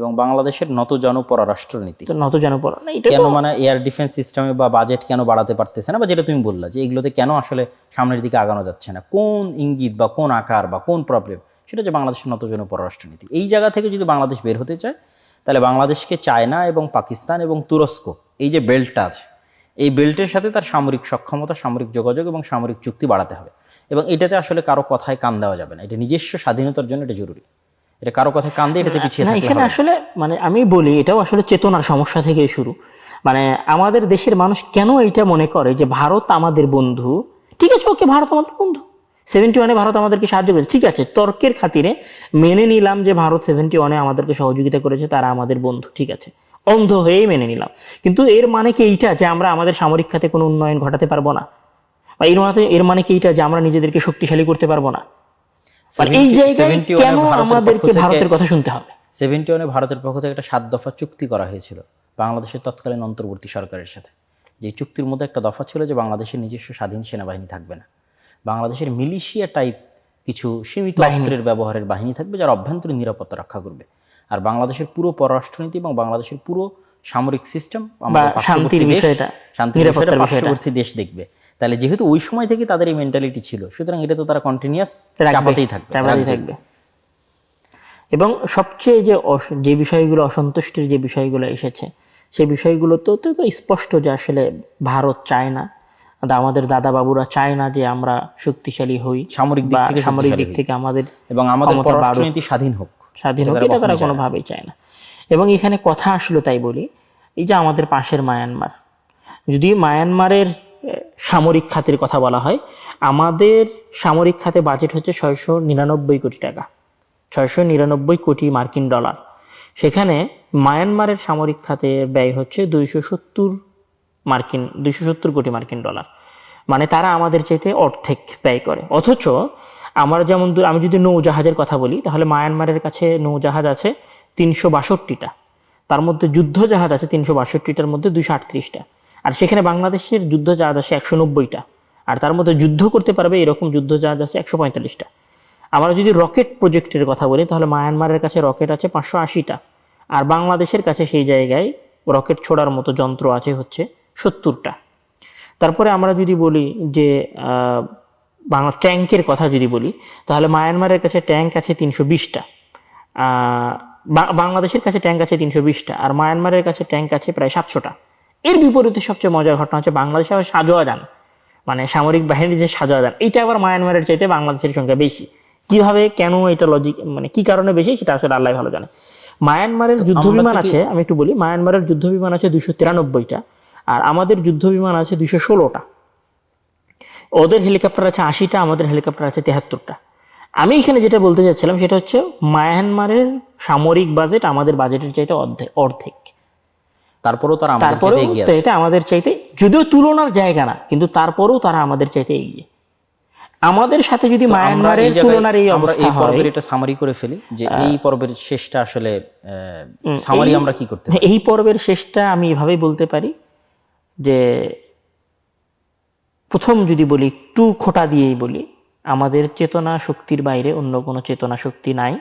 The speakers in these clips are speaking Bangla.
এবং বাংলাদেশের নতজন পররাষ্ট্রনীতি তো নত পড়া কেন মানে এয়ার ডিফেন্স সিস্টেমে বা বাজেট কেন বাড়াতে পারতেছে না? বা যেটা তুমি বললা যে এগুলোতে কেন আসলে সামনের দিকে আগানো যাচ্ছে না? কোন ইঙ্গিত বা কোন আকার বা কোন প্রবলেম সেটা হচ্ছে বাংলাদেশের নতজন পররাষ্ট্রনীতি এই জায়গা থেকে যদি বাংলাদেশ বের হতে চায় তাহলে বাংলাদেশকে চায়না এবং পাকিস্তান এবং তুরস্ক এই যে বেল্টটা আছে এই বেল্টের সাথে তার সামরিক সক্ষমতা সামরিক যোগাযোগ এবং সামরিক চুক্তি বাড়াতে হবে। এবং এটাতে আসলে কারও কথায় কান দেওয়া যাবে না। এটা নিজস্ব স্বাধীনতার জন্য এটা জরুরি। এটা কারও কথা কান দিয়ে এটাতে পিছিয়ে না এখানে আসলে মানে আমি বলি এটাও আসলে চেতনার সমস্যা থেকে শুরু। মানে আমাদের দেশের মানুষ কেন এটা মনে করে যে ভারত আমাদের বন্ধু? ঠিক আছে ওকে ভারত আমাদের বন্ধু। সেভেন্টি ওয়ানে ভারত আমাদেরকে সাহায্য করেছে। ঠিক আছে তর্কের খাতিরে মেনে নিলাম যে ভারত সেভেন্টি ওয়ানে আমাদেরকে সহযোগিতা করেছে তারা আমাদের বন্ধু ঠিক আছে। অন্ধ হয়েই মেনে নিলাম। কিন্তু এর মানে কি এইটা যে আমরা আমাদের সামরিক খাতে কোনো উন্নয়ন ঘটাতে পারব না? বা এর মানে এর মানে কি এইটা যে আমরা নিজেদেরকে শক্তিশালী করতে পারব না? এই জায়গায় কেন আমাদেরকে ভারতের কথা শুনতে হবে? সেভেন্টি ওয়ানে ভারতের পক্ষ থেকে একটা সাত দফা চুক্তি করা হয়েছিল বাংলাদেশের তৎকালীন অন্তর্বর্তী সরকারের সাথে। যে চুক্তির মধ্যে একটা দফা ছিল যে বাংলাদেশের নিজস্ব স্বাধীন সেনাবাহিনী থাকবে না। বাংলাদেশের মিলিশিয়া টাইপ কিছু সীমিত অস্ত্রের ব্যবহারের বাহিনী থাকবে যারা অভ্যন্তরীণ নিরাপত্তা রক্ষা করবে। আর বাংলাদেশের পুরো পররাষ্ট্রনীতি এবং বাংলাদেশের পুরো সামরিক সিস্টেম আমাদের পার্শ্ববর্তী। পার্শ্ববর্তী দেশ দেখবে। তাহলে যেহেতু ওই সময় থেকে তাদের এই মেন্টালিটি ছিল সুতরাং এটা তো তারা কন্টিনিউয়াস চাপাতেই থাকবে চাপাতেই থাকবে। এবং সবচেয়ে যে যে বিষয়গুলো অসন্তুষ্টির যে বিষয়গুলো এসেছে সেই বিষয়গুলো তো স্পষ্ট যে আসলে ভারত চায় না আমাদের দাদা বাবুরা চায় না যে আমরা শক্তিশালী হই সামরিক দিক থেকে সামরিক দিক থেকে আমাদের এবং আমাদের পররাষ্ট্রনীতি স্বাধীন হোক স্বাধীন হোক এটা তারা চায় না। কোনোভাবেই চায় না। এবং এখানে কথা আসলো তাই বলি এই যে আমাদের পাশের মায়ানমার যদি মায়ানমারের সামরিক খাতের কথা বলা হয়। আমাদের সামরিক খাতে বাজেট হচ্ছে ছয়শো নিরানব্বই কোটি টাকা। ছয়শো নিরানব্বই কোটি মার্কিন ডলার। সেখানে মায়ানমারের সামরিক খাতে ব্যয় হচ্ছে দুইশো সত্তর মার্কিন, দুইশো সত্তর কোটি মার্কিন ডলার। মানে তারা আমাদের চাইতে অর্ধেক ব্যয় করে। অথচ আমার যেমন আমি যদি নৌজাহাজের কথা বলি, তাহলে মায়ানমারের কাছে নৌজাহাজ আছে তিনশো বাষট্টিটা। তার মধ্যে যুদ্ধ জাহাজ আছে তিনশো বাষট্টিটার মধ্যে দুইশো আটত্রিশটা। আর সেখানে বাংলাদেশের যুদ্ধ জাহাজ আছে একশো নব্বইটা। আর তার মধ্যে যুদ্ধ করতে পারবে এরকম যুদ্ধ জাহাজ আছে একশো পঁয়তাল্লিশটা। আমরা যদি রকেট প্রজেক্টের কথা বলি, তাহলে মায়ানমারের কাছে রকেট আছে পাঁচশো আশিটা। আর বাংলাদেশের কাছে সেই জায়গায় রকেট ছোড়ার মতো যন্ত্র আছে হচ্ছে সত্তরটা। তারপরে আমরা যদি বলি যে বাংলা ট্যাঙ্কের কথা যদি বলি, তাহলে মায়ানমারের কাছে ট্যাঙ্ক আছে তিনশো বিশটা। বাংলাদেশের কাছে ট্যাঙ্ক আছে তিনশো বিশটা। আর মায়ানমারের কাছে ট্যাঙ্ক আছে প্রায় সাতশোটা। এর বিপরীতে সবচেয়ে মজার ঘটনা হচ্ছে বাংলাদেশে আবার সাজোয়া যান। মানে সামরিক বাহিনীর যে সাজোয়া যান এইটা আবার মায়ানমারের চাইতে বাংলাদেশের সংখ্যা বেশি। কীভাবে কেন এটা লজিক মানে কি কারণে বেশি সেটা আসলে আল্লাহ ভালো জানে। মায়ানমারের যুদ্ধ বিমান আছে আমি একটু বলি মায়ানমারের যুদ্ধ বিমান আছে দুইশো তিরানব্বইটা আর আমাদের যুদ্ধ বিমান আছে দুইশো ষোলোটা। ওদের হেলিকপ্টার আছে আশিটা আমাদের হেলিকপ্টার আছে তেহাত্তরটা। আমি এখানে যেটা বলতে চাচ্ছিলাম সেটা হচ্ছে মায়ানমারের সামরিক বাজেট আমাদের বাজেটের চাইতে অর্ধেক অর্ধেক। তারপরেও তারা আমাদের তারপরেও তো এটা আমাদের চাইতে যদিও তুলনার জায়গা না কিন্তু তারপরেও তারা আমাদের চাইতে এগিয়ে। আমাদের সাথে যদি মায়ানমারের তুলনার এই অবস্থা এই পর্বের এটা সামারি করে ফেলি যে এই পর্বের শেষটা আসলে সামারি আমরা কি করতে এই পর্বের শেষটা আমি এভাবেই বলতে পারি যে প্রথম যদি বলি একটু খোটা দিয়েই বলি আমাদের চেতনা শক্তির বাইরে অন্য কোনো চেতনা শক্তি নাই।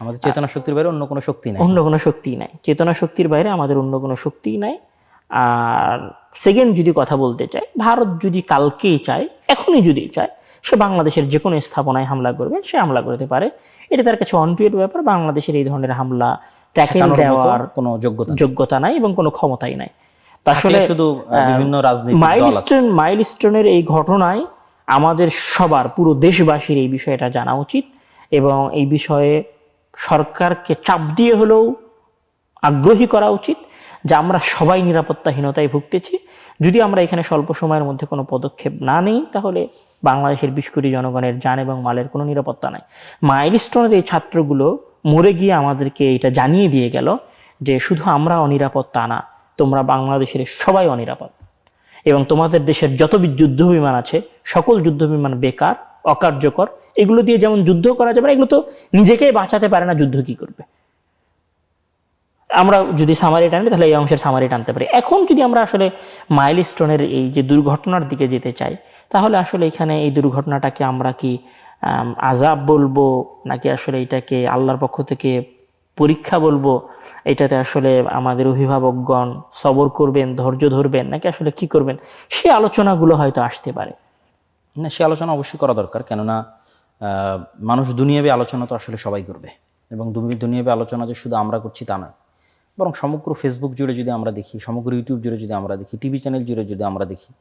আমাদের চেতনা শক্তির বাইরে অন্য কোনো শক্তি নাই। অন্য কোনো শক্তি নাই। চেতনা শক্তির বাইরে আমাদের অন্য কোনো শক্তি নাই। আর সেকেন্ড যদি কথা বলতে চাই ভারত যদি কালকেই চায় এখনই যদি চায় সে বাংলাদেশের যে কোনো স্থাপনায় হামলা করবে সে হামলা করতে পারে। এটা তার কাছে অনটুয়ের ব্যাপার বাংলাদেশের এই ধরনের হামলা ট্যাকেল দেওয়ার কোনো যোগ্যতা যোগ্যতা নাই এবং কোনো ক্ষমতাই নাই। আসলে শুধু বিভিন্ন আছে। মাইলস্টোন মাইলস্টোনের এই ঘটনায় আমাদের সবার পুরো দেশবাসীর এই বিষয়টা জানা উচিত এবং এই বিষয়ে সরকারকে চাপ দিয়ে হলেও আগ্রহী করা উচিত যে আমরা সবাই নিরাপত্তাহীনতায় ভুগতেছি। যদি আমরা এখানে স্বল্প সময়ের মধ্যে কোনো পদক্ষেপ না নিই, তাহলে বাংলাদেশের বিশ কোটি জনগণের যান এবং মালের কোনো নিরাপত্তা নাই। মাইলস্টোনের এই ছাত্রগুলো মরে গিয়ে আমাদেরকে এটা জানিয়ে দিয়ে গেল যে শুধু আমরা অনিরাপদ তা না, তোমরা বাংলাদেশের সবাই অনিরাপদ। এবং তোমাদের দেশের যত যুদ্ধ বিমান আছে, সকল যুদ্ধ বিমান বেকার, অকার্যকর এগুলো দিয়ে যেমন যুদ্ধ করা যাবে না, এগুলো তো নিজেকেই বাঁচাতে পারে না, যুদ্ধ কি করবে? আমরা যদি সামারি টানি তাহলে এই অংশের সামারি টানতে পারি। এখন যদি আমরা আসলে মাইলস্টোনের এই যে দুর্ঘটনার দিকে যেতে চাই, তাহলে আসলে এখানে এই দুর্ঘটনাটাকে আমরা কি আজাব বলব, নাকি আসলে এটাকে আল্লাহর পক্ষ থেকে পরীক্ষা বলব? এটাতে আসলে আমাদের অভিভাবকগণ সবর করবেন, ধৈর্য ধরবেন, নাকি আসলে কি করবেন? সে আলোচনাগুলো হয়তো আসতে পারে। না, সে আলোচনা অবশ্যই করা দরকার। কেননা মানুষ দুনিয়াবী আলোচনা তো আসলে সবাই করবে এবং দুনি- দুনিয়াবী আলোচনা যে শুধু আমরা করছি তা নয়। বরং সমগ্র ফেসবুক জুড়ে যদি আমরা দেখি, সমগ্র ইউটিউব জুড়ে যদি আমরা দেখি টিভি চ্যানেল জুড়ে যদি আমরা দেখি,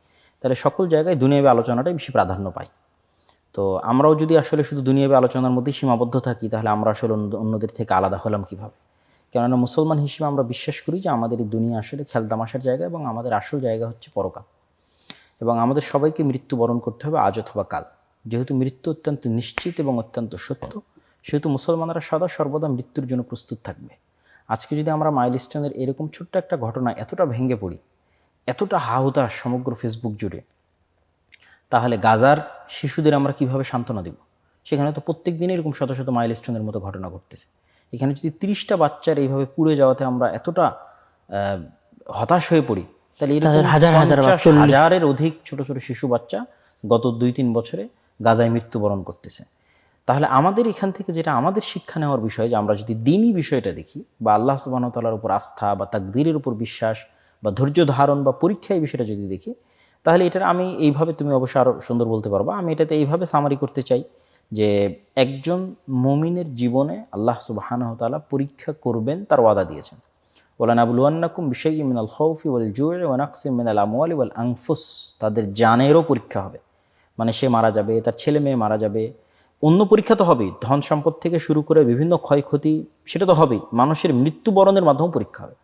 তাহলে সকল জায়গায় দুনিয়াবী আলোচনাটাই বেশি প্রাধান্য পায়। তো আমরাও যদি আসলে শুধু দুনিয়াবী আলোচনার মধ্যেই সীমাবদ্ধ থাকি, তাহলে আমরা আসলে অন্য- অন্যদের থেকে আলাদা হলাম কীভাবে? কেননা মুসলমান হিসেবে আমরা বিশ্বাস করি যে আমাদের এই দুনিয়া আসলে খেলতামাশার জায়গা এবং আমাদের আসল জায়গা হচ্ছে পরকাল। এবং আমাদের সবাইকে মৃত্যুবরণ করতে হবে আজ অথবা কাল। যেহেতু মৃত্যু অত্যন্ত নিশ্চিত এবং অত্যন্ত সত্য সেহেতু মুসলমানরা সদা সর্বদা মৃত্যুর জন্য প্রস্তুত থাকবে। আজকে যদি আমরা মাইলস্টোনের এরকম ছোট্ট একটা ঘটনা এতটা ভেঙে পড়ি এতটা হাহুতাশ সমগ্র ফেসবুক জুড়ে তাহলে গাজার শিশুদের আমরা কীভাবে সান্ত্বনা দেব? সেখানে তো প্রত্যেক দিন এরকম শত শত মাইলস্টোনের মতো ঘটনা ঘটতেছে। এখানে যদি তিরিশটা বাচ্চার এইভাবে পুড়ে যাওয়াতে আমরা এতটা আহ, হতাশ হয়ে পড়ি তাহলে হাজার হাজারের অধিক ছোট ছোট শিশু বাচ্চা গত দুই তিন বছরে গাজায় মৃত্যুবরণ করতেছে। তাহলে আমাদের এখান থেকে যেটা আমাদের শিক্ষা নেওয়ার বিষয় যে আমরা যদি দিনই বিষয়টা দেখি বা আল্লাহ সুবাহতালার উপর আস্থা বা তাকদীরের উপর বিশ্বাস বা ধৈর্য ধারণ বা পরীক্ষা এই বিষয়টা যদি দেখি, তাহলে এটার আমি এইভাবে তুমি অবশ্যই আরও সুন্দর বলতে পারবা। আমি এটাতে এইভাবে সামারি করতে চাই যে একজন মমিনের জীবনে আল্লাহ সুবাহানহতালা পরীক্ষা করবেন, তার ওয়াদা দিয়েছেন। ওলানাবুলুয়ান্নাকুম বিষয় মিনাল খৌফি ওয়াল জুয়ে ওয়ানাকসিম মিনাল আমওয়ালি ওয়াল আংফুস তাদের জানেরও পরীক্ষা হবে। মানে সে মারা যাবে তার ছেলে মেয়ে মারা যাবে। অন্য পরীক্ষা তো হবেই। ধন সম্পদ থেকে শুরু করে বিভিন্ন ক্ষয়ক্ষতি সেটা তো হবেই। মানুষের মৃত্যুবরণের মাধ্যমে পরীক্ষা হবে।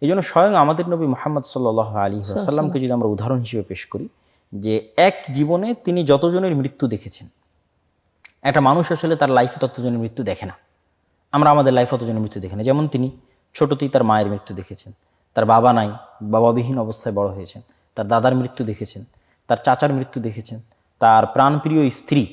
এই জন্য স্বয়ং আমাদের নবী মোহাম্মদ সাল্লাহ আলী আসাল্লামকে যদি আমরা উদাহরণ হিসেবে পেশ করি যে এক জীবনে তিনি যতজনের মৃত্যু দেখেছেন একটা মানুষ আসলে তার লাইফে ততজনের মৃত্যু দেখে না। আমরা আমাদের লাইফে অতজনের মৃত্যু দেখি না। যেমন তিনি ছোটতেই তার মায়ের মৃত্যু দেখেছেন তার বাবা নাই বাবাবিহীন অবস্থায় বড় হয়েছেন তার দাদার মৃত্যু দেখেছেন তার চাচার মৃত্যু দেখেছেন তার প্রাণপ্রিয় স্ত্রী,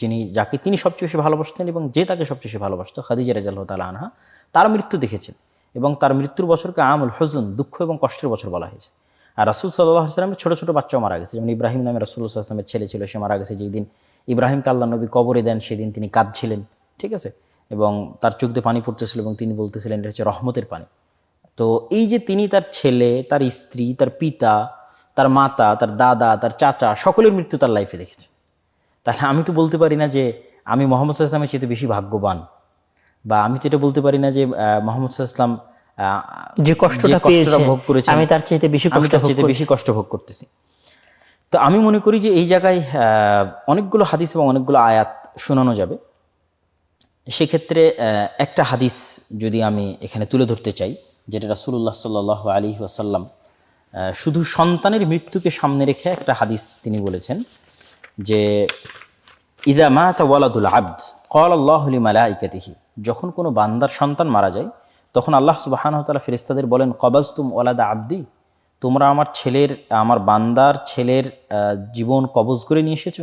যিনি, যাকে তিনি সবচেয়ে বেশি ভালোবাসতেন এবং যে তাকে সবচেয়ে বেশি ভালোবাসত, খাদিজা রেজাল তালা আনহা, তার মৃত্যু দেখেছেন এবং তার মৃত্যুর বছরকে আমুল হজুন, দুঃখ এবং কষ্টের বছর বলা হয়েছে। আর রাসুল সাল্লাহ সাল্লামের ছোটো ছোটো বাচ্চাও মারা গেছে। যেমন ইব্রাহিম নামে রাসুল্লাহ আসলামের ছেলে ছিল, সে মারা গেছে যেই দিন ইব্রাহিমকে আল্লাহ নবী কবরে দেন, সেদিন তিনি কাঁদছিলেন, ঠিক আছে? এবং তার চোখ দিয়ে পানি পড়তেছিল এবং তিনি বলতেছিলেন, এটা হচ্ছে রহমতের পানি। তো এই যে তিনি তার ছেলে, তার স্ত্রী, তার পিতা তার মাতা তার দাদা তার চাচা সকলের মৃত্যু তার লাইফে দেখেছে। তাহলে আমি তো বলতে পারি না যে আমি মোহাম্মদ সাল্লামের চেয়ে বেশি ভাগ্যবান। বা আমি তো এটা বলতে পারি না যে মোহাম্মদ সাল্লাম যে কষ্টটা ভোগ করেছেন। আমি তার চাইতে বেশি আমি তার চেয়ে বেশি কষ্ট ভোগ করতেছি। তো আমি মনে করি যে এই জায়গায় আহ, অনেকগুলো হাদিস এবং অনেকগুলো আয়াত শোনানো যাবে। সেক্ষেত্রে আহ, একটা হাদিস যদি আমি এখানে তুলে ধরতে চাই যেটা রাসুল্লাহ সাল্লাহ আলী ওয়াসাল্লাম শুধু সন্তানের মৃত্যুকে সামনে রেখে একটা হাদিস তিনি বলেছেন যে, ইদা মাত ওয়ালাদুল আব্দ কল আল্লাহ মালাইকাতিহি যখন কোনো বান্দার সন্তান মারা যায়, তখন আল্লাহ সুবাহানতালা ফেরিস্তাদের বলেন কবাজ তুম ওয়ালাদা আব্দি, তোমরা আমার ছেলের, আমার বান্দার ছেলের জীবন কবজ করে নিয়ে এসেছ?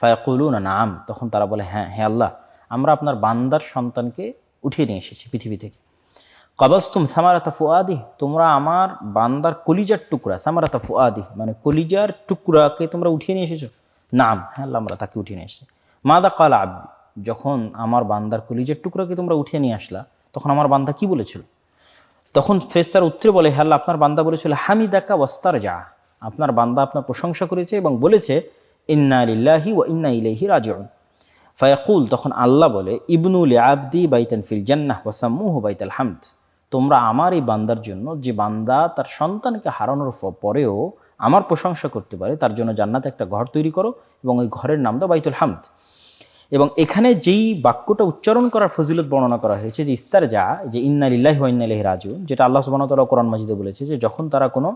ফায়াকুলু না নাম। তখন তারা বলে হ্যাঁ হ্যাঁ আল্লাহ, আমরা আপনার বান্দার সন্তানকে উঠিয়ে নিয়ে এসেছি পৃথিবী থেকে। কবাস্তুম সামারাতা ফুয়াদি তোমরা আমার বান্দার কলিজার টুকরা, সামারাতা ফুয়াদি মানে কলিজার টুকরাকে তোমরা উঠিয়ে নিয়ে এসেছ? নাম হ্যাঁ আল্লাহ আমরা তাকে উঠিয়ে নিয়ে এসেছি। মাদা কাল আব্দি, যখন আমার বান্দার কলিজার টুকরাকে তোমরা উঠিয়ে নিয়ে আসলা, তখন আমার বান্দা কি বলেছিল? তখন ফেস্তার উত্তরে বলে হ্যাঁ আপনার বান্দা বলেছিল, হামিদাকা ওয়াস্তার যা আপনার বান্দা আপনার প্রশংসা করেছে এবং বলেছে, ইন্না লিল্লাহি ও ইন্না ইলাইহি রাজিউন। ফায়াকুল, তখন আল্লাহ বলে ইবনুল আবদি বাইতান ফিল জান্নাহ ওয়াসাম্মুহু বাইতাল হামদ। তোমরা আমার এই বান্দার জন্য যে বান্দা তার সন্তানকে হারানোর পরেও আমার প্রশংসা করতে পারে তার জন্য জান্নাতে একটা ঘর তৈরি করো এবং ওই ঘরের নাম দাও বাইতুল হামদ। এবং এখানে যেই বাক্যটা উচ্চারণ করার ফজিলত বর্ণনা করা হয়েছে যে ইস্তার যা যে ইন্না লিল্লাহি ইন্না রাজিউন যেটা আল্লাহ সুবহানাহু ওয়া তাআলা কোরআন মাজিদে বলেছে যে যখন তারা কোনো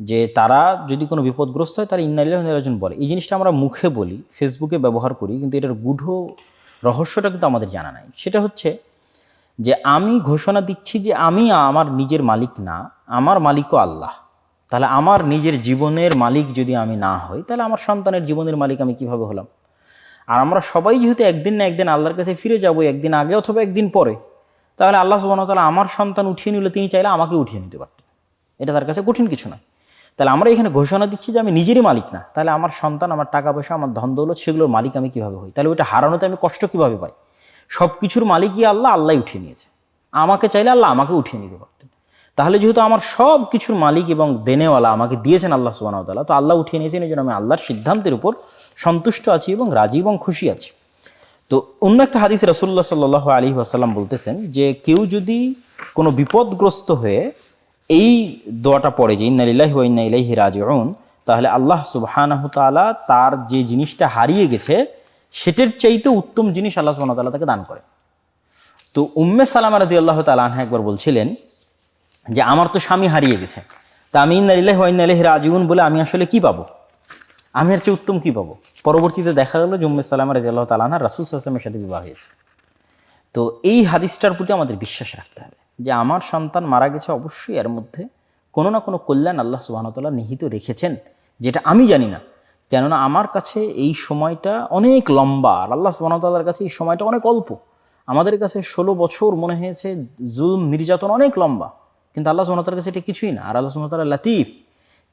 যে তারা যদি কোনো বিপদগ্রস্ত হয় তারা ইন্না লিল্লাহি ওয়া ইলাইহি রাজিউন বলে। এই জিনিসটা আমরা মুখে বলি ফেসবুকে ব্যবহার করি কিন্তু এটার গূঢ় রহস্যটা কিন্তু আমাদের জানা নাই। সেটা হচ্ছে যে আমি ঘোষণা দিচ্ছি যে আমি আমার নিজের মালিক না, আমার মালিকও আল্লাহ। তাহলে আমার নিজের জীবনের মালিক যদি আমি না হই, তাহলে আমার সন্তানের জীবনের মালিক আমি কীভাবে হলাম? আর আমরা সবাই যেহেতু একদিন না একদিন আল্লাহর কাছে ফিরে যাব, একদিন আগে অথবা একদিন পরে, তাহলে আল্লাহ সুবাহ তাআলা আমার সন্তান উঠিয়ে নিলে তিনি চাইলে আমাকে উঠিয়ে নিতে পারতেন। এটা তার কাছে কঠিন কিছু নয় তাহলে আমরা এখানে ঘোষণা দিচ্ছি যে আমি নিজেরই মালিক না। তাহলে আমার সন্তান, আমার টাকা পয়সা, আমার ধন দৌলত, সেগুলোর মালিক আমি কীভাবে হই? তাহলে ওইটা হারানোতে আমি কষ্ট কীভাবে পাই? সব কিছুর মালিকই আল্লাহ আল্লাহ উঠিয়ে নিয়েছে। আমাকে চাইলে আল্লাহ আমাকে উঠিয়ে নিতে পারতেন। তাহলে যেহেতু আমার সব কিছুর মালিক এবং দেনেওয়ালা আমাকে দিয়েছেন আল্লাহ সুবাহ তাল্লাহ তো আল্লাহ উঠিয়ে নিয়েছেন, এই জন্য আমি আল্লাহর সিদ্ধান্তের উপর সন্তুষ্ট আছি এবং রাজি এবং খুশি আছি। তো অন্য একটা হাদিস রসুল্লাহ সাল্লাহ আলী আসাল্লাম বলতেছেন যে কেউ যদি কোনো বিপদগ্রস্ত হয়ে এই দোয়াটা পড়ে যে ইন্নালিল্লাহি ওয়া ইন্না ইলাইহি রাজিউন তাহলে আল্লাহ সুবহানাহু তাআলা তার যে জিনিসটা হারিয়ে গেছে, সেটার চাইতে উত্তম জিনিস আল্লাহ সুবহানাহু তাআলা তাকে দান করে। তো উম্মে সালামা রাদিয়াল্লাহু তাআলা আনহা একবার বলছিলেন যে, আমার তো স্বামী হারিয়ে গেছে, তা আমি ইন্নালিল্লাহি ওয়া ইন্না ইলাইহি রাজিউন বলে আমি আসলে কি পাবো? আমি আর চেয়ে উত্তম কি পাবো? পরবর্তীতে দেখা গেল যে, উম্মে সালামা রাদিয়াল্লাহু তাআলা আনহা রাসূল সাল্লাল্লাহু আলাইহি সাথে বিবাহ হয়েছে। তো এই হাদিসটার প্রতি আমাদের বিশ্বাস রাখতে হবে। যে আমার সন্তান মারা গেছে অবশ্যই এর মধ্যে কোনো না কোনো কল্যাণ আল্লাহ সুবাহতাল্লাহ নিহিত রেখেছেন, যেটা আমি জানি না। কেননা আমার কাছে এই সময়টা অনেক লম্বা আর আল্লাহ সুবাহতাল্লাহর কাছে এই সময়টা অনেক অল্প। আমাদের কাছে ষোলো বছর মনে হয়েছে, জুলম, নির্যাতন অনেক লম্বা। কিন্তু আল্লাহ সুবাহতাল্লার কাছে এটা কিছুই না। আর আল্লাহ সুবাহতাল্লাহ লাতিফ।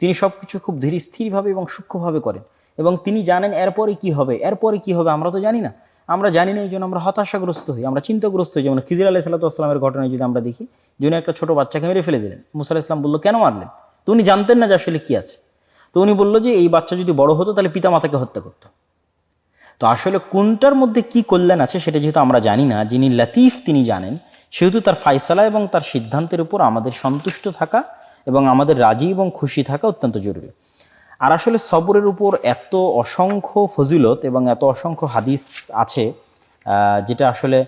তিনি সব কিছু খুব ধীর, স্থিরভাবে এবং সূক্ষ্মভাবে করেন। এবং তিনি জানেন এরপরে কি হবে, এরপরে কি হবে, আমরা তো জানি না। আমরা জানি না, এই জন্য আমরা হতাশাগ্রস্ত হই। আমরা চিন্তাগ্রস্ত হই, যেমন খিজির আলাহ সাল্লাতামের ঘটনায় যদি আমরা দেখি, যিনি একটা ছোট বাচ্চাকে মেরে ফেলে দিলেন। মুসা আলাহ ইসলাম বলল, কেন মারলেন? তো উনি জানতেন না যে আসলে কী আছে। তো উনি বলল যে, এই বাচ্চা যদি বড় হতো, তাহলে পিতা মাতাকে হত্যা করতো। তো আসলে কোনটার মধ্যে কি কল্যাণ আছে, সেটা যেহেতু আমরা জানি না, যিনি লতিফ তিনি জানেন, সেহেতু তার ফাইসালা এবং তার সিদ্ধান্তের উপর আমাদের সন্তুষ্ট থাকা এবং আমাদের রাজি এবং খুশি থাকা অত্যন্ত জরুরি। আর আসলে সবরের উপর এত অসংখ্য ফজিলত এবং এত অসংখ্য হাদিস আছে যেটা আসলে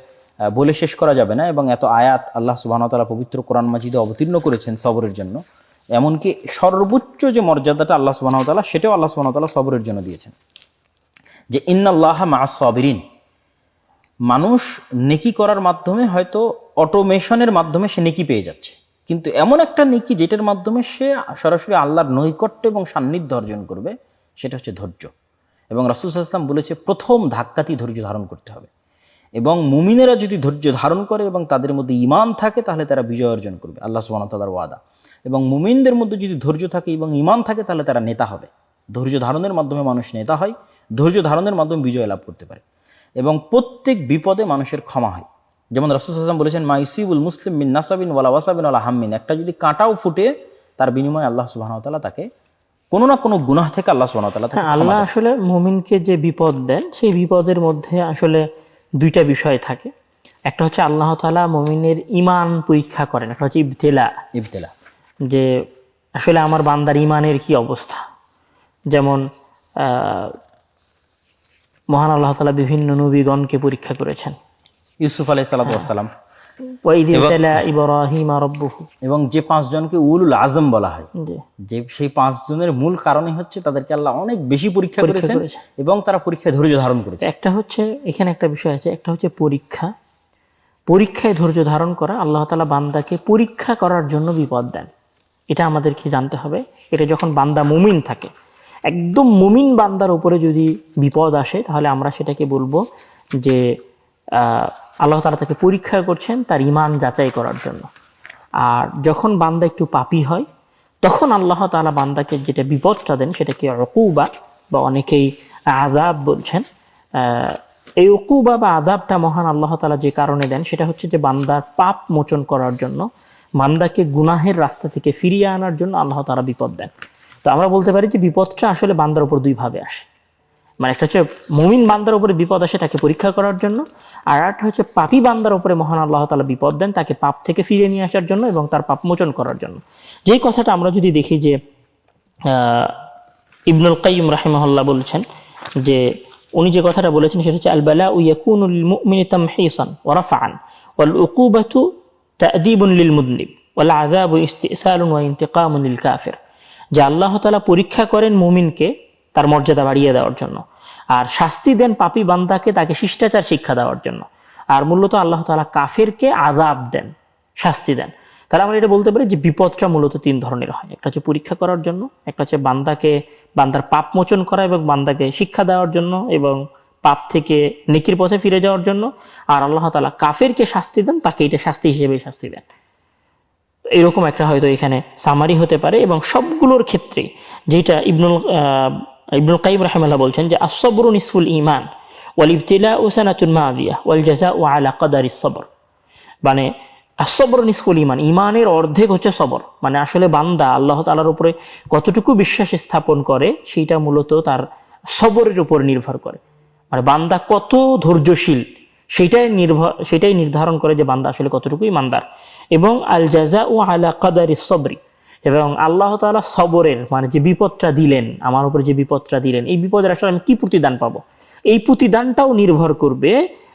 বলে শেষ করা যাবে না এবং এত আয়াত আল্লাহ সুবাহতালা পবিত্র কোরআন মাজিদে অবতীর্ণ করেছেন সবরের জন্য। এমনকি সর্বোচ্চ যে মর্যাদাটা আল্লাহ সুবাহতালা সেটাও আল্লাহ সুবাহতালা সবরের জন্য দিয়েছেন। যে ইন্নাল্লাহ মা সবিরিন, মানুষ নেকি করার মাধ্যমে হয়তো অটোমেশনের মাধ্যমে সে নেকি পেয়ে যাচ্ছে। কিন্তু এমন একটা নেকি যেটার মাধ্যমে সে সরাসরি আল্লাহর নৈকট্য এবং সান্নিধ্য অর্জন করবে, সেটা হচ্ছে ধৈর্য। এবং রাসুল ইসলাম বলেছে, প্রথম ধাক্কাতেই ধৈর্য ধারণ করতে হবে। এবং মুমিনেরা যদি ধৈর্য ধারণ করে এবং তাদের মধ্যে ইমান থাকে, তাহলে তারা বিজয় অর্জন করবে, আল্লাহ সুবাহতালার ওয়াদা। এবং মুমিনদের মধ্যে যদি ধৈর্য থাকে এবং ইমান থাকে, তাহলে তারা নেতা হবে। ধৈর্য ধারণের মাধ্যমে মানুষ নেতা হয়, ধৈর্য ধারণের মাধ্যমে বিজয় লাভ করতে পারে। এবং প্রত্যেক বিপদে মানুষের ক্ষমা হয়। যেমন রাসুল হাসান বলেছেন মাইসিবুল মুসলিম বিন নাসাবিন ওয়ালা ওয়াসাবিন ওয়ালা হাম্মিন। একটা যদি কাঁটাও ফুটে তার বিনিময়ে আল্লাহ সুবাহতাল্লাহ তাকে কোনো না কোনো গুনাহ থেকে আল্লাহ সুবাহতাল্লাহ তাকে হ্যাঁ আল্লাহ আসলে মুমিনকে যে বিপদ দেন সেই বিপদের মধ্যে আসলে দুইটা বিষয় থাকে। একটা হচ্ছে আল্লাহ তাআলা মুমিনের ইমান পরীক্ষা করেন একটা হচ্ছে ইবতেলা। ইবতেলা। যে আসলে আমার বান্দার ইমানের কি অবস্থা? যেমন মহান আল্লাহ তাআলা বিভিন্ন নবীগণকে পরীক্ষা করেছেন। ইউসুফ আলাই সালাতাম এবং যে পাঁচজনকে উলুল আজম বলা হয়। যে সেই পাঁচজনের মূল কারণই হচ্ছে তাদেরকে আল্লাহ অনেক বেশি পরীক্ষা করেছেন। এবং তারা পরীক্ষায় ধৈর্য ধারণ করেছে। একটা হচ্ছে এখানে একটা বিষয় আছে একটা হচ্ছে পরীক্ষা। পরীক্ষায় ধৈর্য ধারণ করা আল্লাহ তালা বান্দাকে পরীক্ষা করার জন্য বিপদ দেন। এটা আমাদেরকে জানতে হবে। এটা যখন বান্দা মুমিন থাকে একদম মুমিন বান্দার উপরে যদি বিপদ আসে তাহলে আমরা সেটাকে বলব যে আল্লাহ তালা তাকে পরীক্ষা করছেন তার ইমান যাচাই করার জন্য। আর যখন বান্দা একটু পাপি হয়, তখন আল্লাহ তাআলা বান্দাকে যেটা বিপদটা দেন সেটাকে অকুবা বা অনেকেই আজাব বলছেন। এই অকুবা বা আজাবটা মহান আল্লাহ তালা যে কারণে দেন সেটা হচ্ছে যে বান্দার পাপ মোচন করার জন্য, বান্দাকে গুনাহের রাস্তা থেকে ফিরিয়ে আনার জন্য আল্লাহ তাআলা বিপদ দেন। তো আমরা বলতে পারি যে বিপদটা আসলে বান্দার উপর দুইভাবে আসে। মানে একটা হচ্ছে মুমিন বান্দার উপরে বিপদ আসে তাকে পরীক্ষা করার জন্য, আর একটা হচ্ছে পাপি বান্দার উপরে মহান আল্লাহ তালা বিপদ দেন তাকে পাপ থেকে ফিরে নিয়ে আসার জন্য এবং তার পাপ মোচন করার জন্য। যেই কথাটা আমরা যদি দেখি যে ইবনুল কাইম রাহিমাহুল্লাহ বলছেন যে, উনি যে কথাটা বলেছেন সেটা হচ্ছে আল বালা ইয়াকুনুল মুমিনি তামহিসান ওয়া রাফআন ওয়াল উকুবাতু তা'দীবুন মুদনিব ওয়াল আযাবু ইস্তিসালুন ওয়া ইন্তিকামুন লিল কাফির। যে আল্লাহ তাআলা পরীক্ষা করেন মুমিনকে তার মর্যাদা বাড়িয়ে দেওয়ার জন্য। আর শাস্তি দেন পাপী বান্দাকে তাকে শিষ্টাচার শিক্ষা দেওয়ার জন্য। আর মূলত আল্লাহ তাআলা কাফেরকে আদাব দেন, শাস্তি দেন। তাহলে আমরা এটা বলতে পারি যে বিপদটা মূলত তিন ধরনের হয়। একটা হচ্ছে পরীক্ষা করার জন্য, একটা হচ্ছে বান্দাকে, বান্দার পাপ মোচন করা এবং বান্দাকে শিক্ষা দেওয়ার জন্য এবং পাপ থেকে নেকির পথে ফিরে যাওয়ার জন্য। আর আল্লাহ তাআলা কাফেরকে শাস্তি দেন, তাকে এটা শাস্তি হিসেবে শাস্তি দেন। এরকম একটা হয়তো এখানে সামারি হতে পারে এবং সবগুলোর ক্ষেত্রে যেটা ইবনুল ইবনুল কাইম রাহেমাল্লাহ বলছেন যে আসবরু নিসফুল ইমান ওয়াল ইবতিলা ওসানাতুল মাদিয়া ওয়াল জাজা ও আলা কাদারি সবর। মানে আসবর নিসফুল ইমান ইমানের অর্ধেক হচ্ছে সবর। মানে আসলে বান্দা আল্লাহ তালার উপরে কতটুকু বিশ্বাস স্থাপন করে, সেইটা মূলত তার সবরের উপর নির্ভর করে। মানে বান্দা কত ধৈর্যশীল সেটাই নির্ভর সেটাই নির্ধারণ করে যে বান্দা আসলে কতটুকু ইমানদার এবং আল জাজা ও আলা কাদারি সবরি এবং আল্লাহ তাআলা সবরের মানে যে বিপদটা দিলেন আমার উপরে যে বিপদটা দিলেন এই বিপদের আসলে আমি কি প্রতিদান পাবো? এই প্রতিদানটাও নির্ভর করবে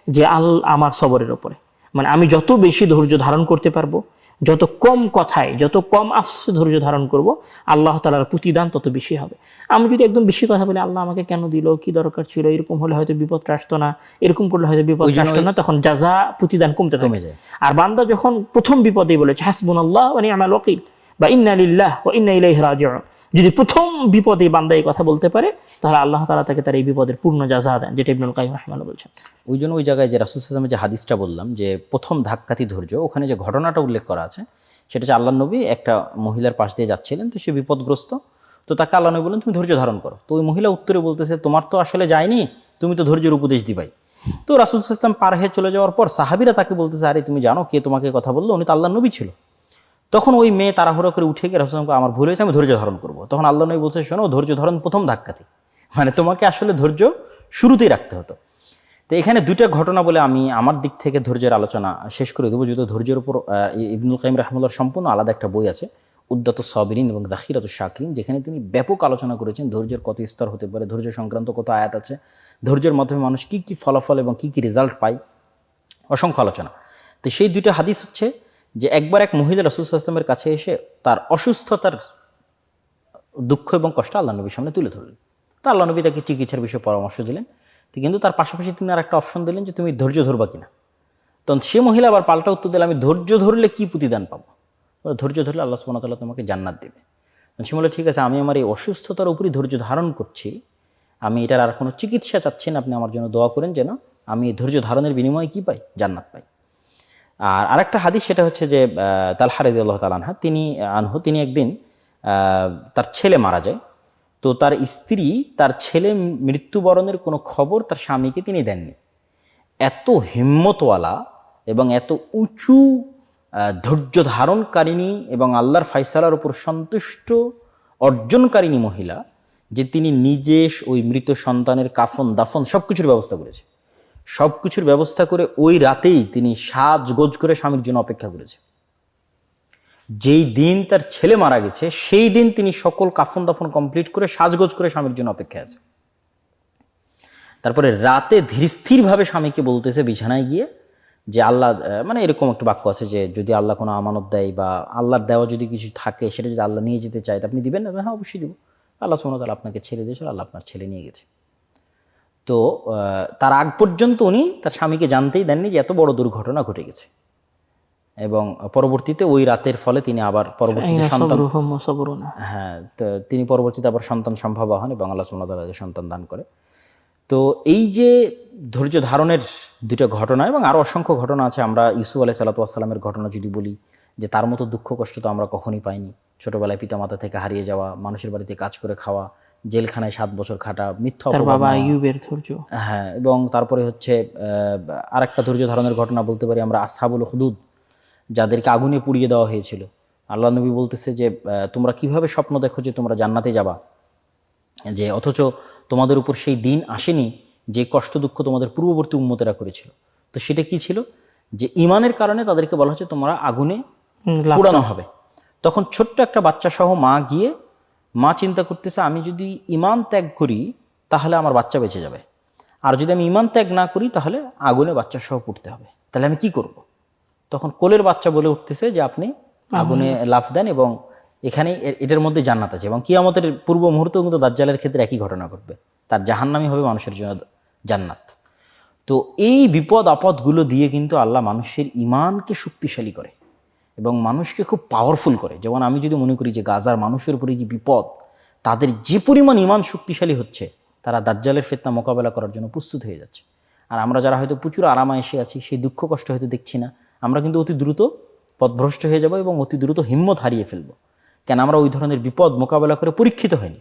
যে আল আমার সবরের ওপরে মানে আমি যত বেশি ধৈর্য ধারণ করতে পারব যত কম কথায় যত কম আফসোসে ধৈর্য ধারণ করব আল্লাহ তালার প্রতিদান তত বেশি হবে। আমি যদি একদম বেশি কথা বলি আল্লাহ আমাকে কেন দিল? কি দরকার ছিল? এরকম হলে হয়তো বিপদটা আসতো না। এরকম করলে হয়তো বিপদ আসতো না তখন যা যা প্রতিদান কমতে থাকে। কমে যায়। আর বান্দা যখন প্রথম বিপদে বলেছে হাসবুন আল্লাহ মানে আমার ওকিল বা ইন্না লিল্লাহ ও ইন্না ইলাইহি রাজিউন। যদি প্রথম বিপদে বান্দা এই কথা বলতে পারে, তাহলে আল্লাহ তাআলা তাকে তার এই বিপদের পূর্ণ যাজা দেন, যেটা ইবনুল কাইম রাহমানুল্লাহ বলছেন। ওই জন্য ওই জায়গায় যে রাসুল সাল্লামের যে হাদিসটা বললাম, যে প্রথম ধাক্কাতি ধৈর্য, ওখানে যে ঘটনাটা উল্লেখ করা আছে, সেটা হচ্ছে আল্লাহ নবী একটা মহিলার পাশ দিয়ে যাচ্ছিলেন, তো সে বিপদগ্রস্ত। তো তাকে আল্লাহ নবী বললেন, তুমি ধৈর্য ধারণ করো। তো ওই মহিলা উত্তরে বলতেছে, তোমার তো আসলে যায়নি, তুমি তো ধৈর্যের উপদেশ দিবাই। তো রাসুল ইসলাম পার হয়ে চলে যাওয়ার পর সাহাবিরা তাকে বলতেছে, আরে তুমি জানো কে তোমাকে কথা বলল? উনি তো আল্লাহ নবী ছিল। তখন ওই মেয়ে তাড়াহুড়ো করে উঠে গিয়ে রাসুল আমার ভুল হয়েছে, আমি ধৈর্য ধারণ করব। তখন আল্লাহ নবী বলছে, শোনো, ধৈর্য ধারণ প্রথম ধাক্কাতে। মানে তোমাকে আসলে ধৈর্য শুরুতেই রাখতে হতো। তো এখানে দুইটা ঘটনা বলে আমি আমার দিক থেকে ধৈর্যের আলোচনা শেষ করে দেবো। যেহেতু ধৈর্যের উপর ইবনুল কাইম রহমুল্লার সম্পূর্ণ আলাদা একটা বই আছে উদ্যত সবরিন এবং দাখিরাত শাকরিন, যেখানে তিনি ব্যাপক আলোচনা করেছেন ধৈর্যের কত স্তর হতে পারে, ধৈর্য সংক্রান্ত কত আয়াত আছে, ধৈর্যের মাধ্যমে মানুষ কী কী ফলাফল এবং কী কী রেজাল্ট পায়। অসংখ্য আলোচনা। তো সেই দুইটা হাদিস হচ্ছে যে একবার এক মহিলা রসুল আসলামের কাছে এসে তার অসুস্থতার দুঃখ এবং কষ্ট আল্লাহ নবীর সামনে তুলে ধরলেন। তো আল্লাহ নবী তাকে চিকিৎসার বিষয়ে পরামর্শ দিলেন। কিন্তু তার পাশাপাশি তিনি আর একটা অপশন দিলেন যে তুমি ধৈর্য ধরবা কিনা। তখন সে মহিলা আবার পাল্টা উত্তর দিলে আমি ধৈর্য ধরলে কি প্রতিদান পাবো? ধৈর্য ধরলে আল্লাহ ওয়া তোমাকে জান্নাত দেবে। সে বলে ঠিক আছে, আমি আমার এই অসুস্থতার উপরই ধৈর্য ধারণ করছি। আমি এটার আর কোনো চিকিৎসা চাচ্ছি না। আপনি আমার জন্য দোয়া করেন যেন আমি ধৈর্য ধারণের বিনিময়ে কী পাই? জান্নাত পাই। আর আরেকটা হাদিস সেটা হচ্ছে যে তালহা রাদি আল্লাহ তালানহা তিনি, আনহু, তিনি একদিন তার ছেলে মারা যায়। তো তার স্ত্রী তার ছেলে মৃত্যুবরণের কোনো খবর তার স্বামীকে তিনি দেননি। এত হিম্মতওয়ালা এবং এত উঁচু ধৈর্য ধারণকারিণী এবং আল্লাহর ফাইসালার উপর সন্তুষ্ট, অর্জনকারিণী মহিলা, যে তিনি নিজে ওই মৃত সন্তানের কাফন, দাফন সব কিছুর ব্যবস্থা করেছে। সব কিছুর ব্যবস্থা করে ওই রাতেই তিনি সাজগোজ করে স্বামীর জন্য অপেক্ষা করেছে। যেই দিন তার ছেলে মারা গেছে, সেই দিন তিনি সকল কাফন দাফন কমপ্লিট করে সাজগোজ করে স্বামীর জন্য অপেক্ষা আছে। তারপরে রাতে ধীরস্থিরভাবে স্বামীকে বলতেছে বিছানায় গিয়ে যে আল্লাহ মানে এরকম একটা বাক্য আছে যে যদি আল্লাহ কোনো আমানত দেয় বা আল্লাহর দেওয়া যদি কিছু থাকে, সেটা যদি আল্লাহ নিয়ে যেতে চায় আপনি দিবেন না? হ্যাঁ অবশ্যই দিব। আল্লাহ তাহলে আপনাকে ছেড়ে দিয়েছিল আল্লাহ আপনার ছেলে নিয়ে গেছে। তো তার আগ পর্যন্ত উনি তার স্বামীকে জানতেই দেননি যে এত বড় দুর্ঘটনা ঘটে গেছে। এবং পরবর্তীতে ওই রাতের ফলে তিনি আবার পরবর্তীতে সন্তান। হ্যাঁ তো তিনি পরবর্তীতে আবার সন্তান সম্ভব হন এবং আল্লাহ তাআলা সন্তান দান করে। তো এই যে ধৈর্য ধারণের দুটো ঘটনা এবং আরও অসংখ্য ঘটনা আছে আমরা ইউসুফ আলাই সাল্লাতামের ঘটনা যদি বলি যে তার মতো দুঃখ কষ্ট তো আমরা কখনই পাইনি। ছোটবেলায় পিতামাতা থেকে হারিয়ে যাওয়া মানুষের বাড়িতে কাজ করে খাওয়া জেলখানায় সাত বছর খাটা মিথ্যা তার বাবা আইয়ুবের ধৈর্য। হ্যাঁ এবং তারপরে হচ্ছে আর একটা ধৈর্য ধারণের ঘটনা বলতে পারি আমরা আসহাবুল হুদুদ যাদেরকে আগুনে পুড়িয়ে দেওয়া হয়েছিল। আল্লাহ নবী বলতেছে যে তোমরা কীভাবে স্বপ্ন দেখো যে তোমরা জান্নাতে যাবা? যে অথচ তোমাদের উপর সেই দিন আসেনি যে কষ্ট দুঃখ তোমাদের পূর্ববর্তী উন্মতেরা করেছিল। তো সেটা কি ছিল? যে ইমানের কারণে তাদেরকে বলা হচ্ছে তোমরা আগুনে পোড়ানো হবে। তখন ছোট্ট একটা বাচ্চা সহ মা গিয়ে মা চিন্তা করতেছে আমি যদি ইমান ত্যাগ করি তাহলে আমার বাচ্চা বেঁচে যাবে। আর যদি আমি ইমান ত্যাগ না করি তাহলে আগুনে বাচ্চা সহ পুড়তে হবে। তাহলে আমি কি করব। তখন কোলের বাচ্চা বলে উঠতেছে যে আপনি আগুনে লাফ দেন এবং এখানে এটার মধ্যে জান্নাত আছে এবং কিয়ামতের পূর্ব মুহূর্তেও কিন্তু দাজ্জালের ক্ষেত্রে একই ঘটনা ঘটবে। তার জাহান্নামি হবে মানুষের জন্য জান্নাত। তো এই বিপদ আপদগুলো দিয়ে কিন্তু আল্লাহ মানুষের ইমানকে শক্তিশালী করে। এবং মানুষকে খুব পাওয়ারফুল করে। যেমন আমি যদি মনে করি যে গাজার মানুষের উপরে যে বিপদ, তাদের যে পরিমাণ ইমান শক্তিশালী হচ্ছে, তারা দাজ্জালের ফেতনা মোকাবেলা করার জন্য প্রস্তুত হয়ে যাচ্ছে। আর আমরা যারা হয়তো প্রচুর আরামে এসে আছি, সেই দুঃখ কষ্ট হয়তো দেখছি না, আমরা কিন্তু অতি দ্রুত পথভ্রষ্ট হয়ে যাব এবং অতি দ্রুত হিম্মত হারিয়ে ফেলব। কেন আমরা ওই ধরনের বিপদ মোকাবেলা করে পরীক্ষিত হয়নি?